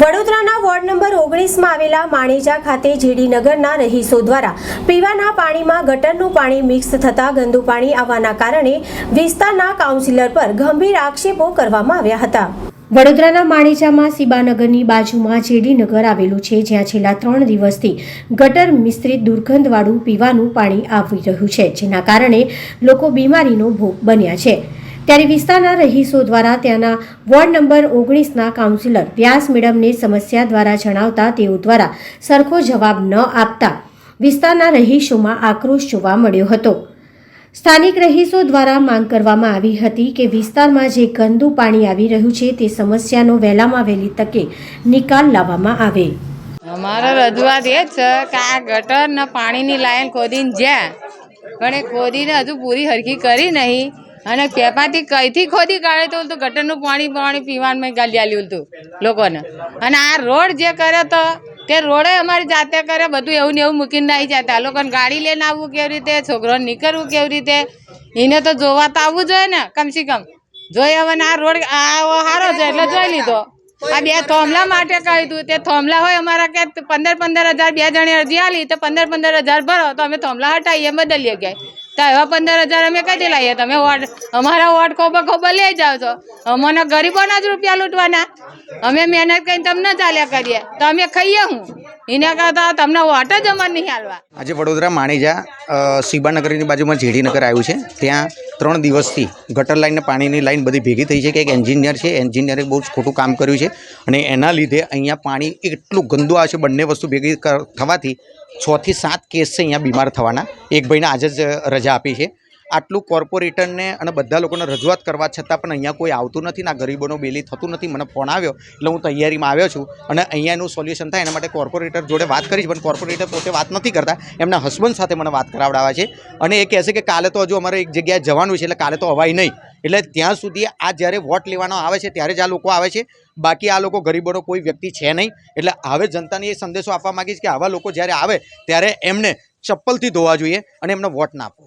વડોદરાના ward number ઓગણીસમાં આવેલા માણેજા ખાતે જેડીનગરના રહીશો દ્વારા પીવાના પાણીમાં ગટરનું પાણી મિક્સ થતાં ગંદુ પાણી આવવાના કારણે વિસ્તારના કાઉન્સિલર પર ગંભીર આક્ષેપો કરવામાં આવ્યા હતા. વડોદરાના માણેજામાં સીબાનગરની બાજુમાં જેડીનગર આવેલું છે, જ્યાં છેલ્લા ત્રણ દિવસથી ગટર મિશ્રિત દુર્ગંધવાળું પીવાનું પાણી આવી રહ્યું છે, જેના કારણે લોકો બીમારીનો ભોગ બન્યા છે. ત્યારે વિસ્તારના રહીશો દ્વારા ત્યાંના વોર્ડ નંબર ઓગણીસના કાઉન્સિલર વ્યાસ મેડમને સમસ્યા દ્વારા જણાવતા તેઓ દ્વારા સરખો જવાબ ન આપતા વિસ્તારના રહીશોમાં આક્રોશ જોવા મળ્યો હતો. સ્થાનિક રહીશો દ્વારા માંગ કરવામાં આવી હતી કે વિસ્તારમાં જે ગંદુ પાણી આવી રહ્યું છે તે સમસ્યાનો વહેલામાં વહેલી તકે નિકાલ લાવવામાં આવે. અમારો રજૂઆત એ છે કે આ ગટર ને પાણીની લાઈન ખોદીને જ્યાં. પણ એ ખોદીને હજુ પૂરી હરખી કરી નહીં. અને પેપાથી કઈથી ખોદી કાઢે તો ગટરનું પાણી પાણી પીવાનું મેં આલ્યું હતું લોકોને. અને આ રોડ જે કર્યો તો તે રોડે અમારી જાતે કરે, બધું એવું ને એવું મૂકીને આવી જતા લોકોને ગાડી લઈને આવવું કેવી રીતે? છોકરોને નીકળવું કેવી રીતે? એને તો જોવા તો આવવું જોઈએ ને, કમસે કમ. જોઈ હવે આ રોડ આ સારો છે, એટલે જોઈ લીધો. આ બે થોમલા માટે કહ્યું હતું તે થોમલા હોય અમારા કે પંદર પંદર હજાર, બે જણી અરજી આલી, તો પંદર પંદર હજાર ભરો, તો અમે થોમલા હટાવીએ બદલીએ ગયા તો એવા પંદર હજાર અમે કદી લાવીએ તમે વોટ અમારા વોટ ખોબા ખોબા લઈ જાઓ છો. અમને ગરીબોના જ રૂપિયા લૂંટવાના. અમે મહેનત કરીને તમને ચાલ્યા કરીએ. તો અમે ખાઈએ હું? એના કરતા તમને વોટ જ અમારે નહીં હાલવા. આજે વડોદરા માણેજા સીબાનગરની બાજુમાં જેડીનગર આવ્યું છે. ત્યાં ત્રણ દિવસથી ગટર લાઇનને પાણીની લાઈન બધી ભેગી થઈ છે કે એક એન્જિનિયર છે, એન્જિનિયરે બહુ જ ખોટું કામ કર્યું છે અને એના લીધે અહીંયા પાણી એટલું ગંદુ આવે છે, બંને વસ્તુ ભેગી થવાથી છથી સાત કેસ છે અહીંયા બીમાર થવાના. એક ભાઈને આજે જ રજા આપી છે. આટલું કોર્પોરેટરને અને બધા લોકોને રજૂઆત કરવા છતાં પણ અહીંયા કોઈ આવતું નથી ના ગરીબોનો બેલી થતું નથી. મને ફોન આવ્યો, એટલે હું તૈયારીમાં આવ્યો છું અને અહીંયાનું સોલ્યુશન થાય એના માટે કોર્પોરેટર જોડે વાત કરીશ, પણ કોર્પોરેટર પોતે વાત નથી કરતા. એમના હસબન્ડ સાથે મને વાત કરાવડાવે છે અને એ કહેશે કે કાલે તો હજુ અમારે એક જગ્યાએ જવાનું છે, એટલે કાલે તો અવાય નહીં. એટલે ત્યાં સુધી આ જ્યારે વોટ લેવાનો આવે છે, ત્યારે જ આ લોકો આવે છે. બાકી આ લોકો ગરીબોનો કોઈ વ્યક્તિ છે નહીં. એટલે હવે જનતાને એ સંદેશો આપવા માંગીશ કે આવા લોકો જ્યારે આવે, ત્યારે એમને ચપ્પલથી ધોવા જોઈએ અને એમને વોટ ના આપવો જોઈએ.